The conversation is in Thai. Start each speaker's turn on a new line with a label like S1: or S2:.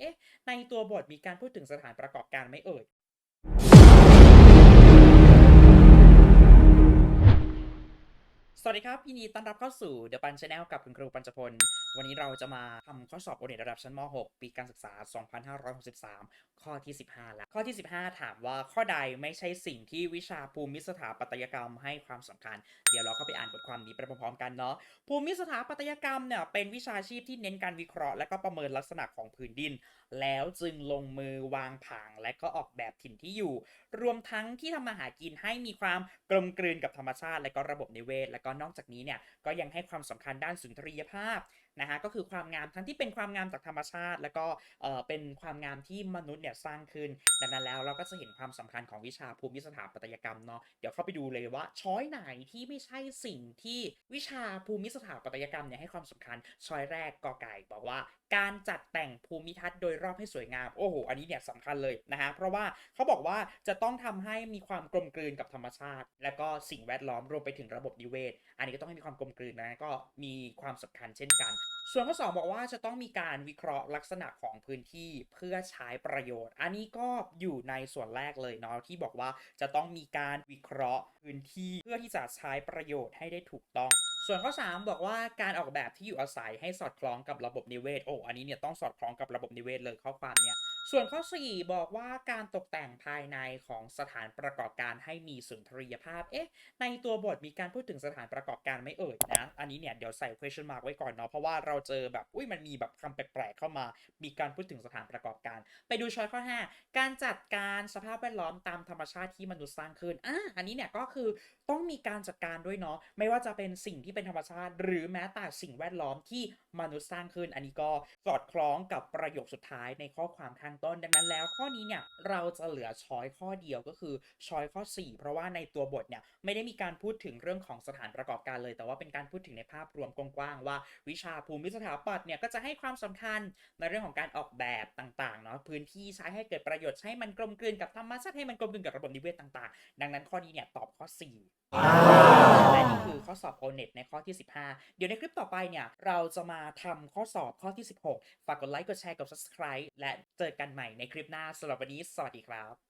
S1: เอ๊ะ ในตัวบทมีการพูดถึงสถานประกอบการไหมเอ่ย วัสดีครับยินดีต้อนรับเข้าสู่ The Pan Channel กับคุณครูปัญจพล วันนี้เราจะมาทำข้อสอบโอเน็ตระดับชั้นม .6 ปีการศึกษา 2563 ข้อที่ 15แล้วข้อที่ 15 ถามว่าข้อใดไม่ใช่สิ่งที่วิชาภูมิสถาปัตยกรรมให้ความสำคัญ เดี๋ยวเราเข้าไปอ่านบทความนี้ไปพร้อมๆกันเนาะ ภูมิสถาปัตยกรรมเนี่ยเป็นวิชาชีพที่เน้นการวิเคราะห์และก็ประเมินลักษณะของพื้นดิน แล้วจึงลงมือวางผังและก็ออกแบบถิ่นที่อยู่ รวมทั้งที่ทำมาหากินให้มีความกลมกลืนกับธรรมชาติ และก็ระบบนิเวศและก็นอกจากนี้เนี่ยก็ยังให้ความสำคัญด้านสุนทรียภาพ นะฮะก็คือความงามทั้งที่เป็นความงามจากธรรมชาติ แล้วก็เอ่อเป็นความงามที่มนุษย์เนี่ยสร้างขึ้นดังนั้นแล้วเราก็จะเห็นความสำคัญของวิชาภูมิสถาปัตยกรรมเนาะเดี๋ยวเข้าไปดูเลยว่าช้อยไหนที่ไม่ใช่สิ่งที่วิชาภูมิสถาปัตยกรรมเนี่ยให้ความสำคัญช้อยแรกกอไก่บอกว่าการจัดแต่งภูมิทัศน์โดยรอบให้สวยงาม โอ้โห อันนี้เนี่ยสำคัญเลยนะฮะ เพราะว่าเขาบอกว่าจะต้องทำให้มีความกลมกลืนกับธรรมชาติ และก็สิ่งแวดล้อมรวมไปถึงระบบนิเวศ อันนี้ก็ต้องให้มีความกลมกลืนนะ ก็มีความสำคัญเช่นกันส่วนข้อสองบอกว่าจะต้องมีการวิเคราะห์ลักษณะของพื้นที่เพื่อใช้ประโยชน์ อันนี้ก็อยู่ในส่วนแรกเลยเนาะที่บอกว่าจะต้องมีการวิเคราะห์พื้นที่เพื่อที่จะใช้ประโยชน์ให้ได้ถูกต้อง ส่วนข้อ 3 บอกว่าการออกแบบที่อยู่อาศัยให้สอดคล้องกับระบบนิเวศโอ้อันนี้เนี่ยต้องสอดคล้องกับระบบนิเวศเลยข้อความเนี่ย ส่วนข้อ 4 บอกว่าการตกแต่งภายในของสถานประกอบการให้มีสุนทรียภาพ เอ๊ะ ในตัวบทมีการพูดถึงสถานประกอบการไม่เอ่ยนะ อันนี้เนี่ยเดี๋ยวใส่ question mark ไว้ก่อนเนาะ เพราะว่าเราเจอแบบ อุ้ยมันมีแบบคำแปลกๆเข้ามา มีการพูดถึงสถานประกอบการ ไปดูช้อยข้อ 5 การจัดการสภาพแวดล้อมตามธรรมชาติที่มนุษย์สร้างขึ้น อะอันนี้เนี่ยก็คือต้องมีการจัดการด้วยเนาะ ไม่ว่าจะเป็นสิ่งที่เป็นธรรมชาติ หรือแม้แต่สิ่งแวดล้อมที่มนุษย์สร้างขึ้น อันนี้ก็สอดคล้องกับประโยคสุดท้ายในข้อความข้างต้น ดังนั้นแล้วข้อนี้เนี่ยเราจะเหลือช้อยข้อเดียวก็คือช้อยข้อ 4 เพราะว่าในตัวบทเนี่ยไม่ได้มีการพูดถึงเรื่องของสถานประกอบการเลย แต่ว่าเป็นการพูดถึงในภาพรวมกว้างๆว่า วิชาภูมิสถาปัตย์เนี่ยก็จะให้ความสำคัญในเรื่องของการออกแบบต่างๆเนาะพื้นที่ใช้ให้เกิดประโยชน์ใช้มันกลมกลืนกับธรรมชาติให้มันกลมกลืนกับระบบนิเวศต่างๆ ดังนั้นข้อนี้เนี่ยตอบข้อ 4 และนี่คือข้อสอบโอเน็ตในข้อที่ 15 เดี๋ยวในคลิปต่อไปเนี่ย เราจะมาทำข้อสอบข้อที่ 16 ฝากกดไลค์กดแชร์กด subscribe และเจอกันใหม่ในคลิปหน้าสำหรับวันนี้ สวัสดีครับ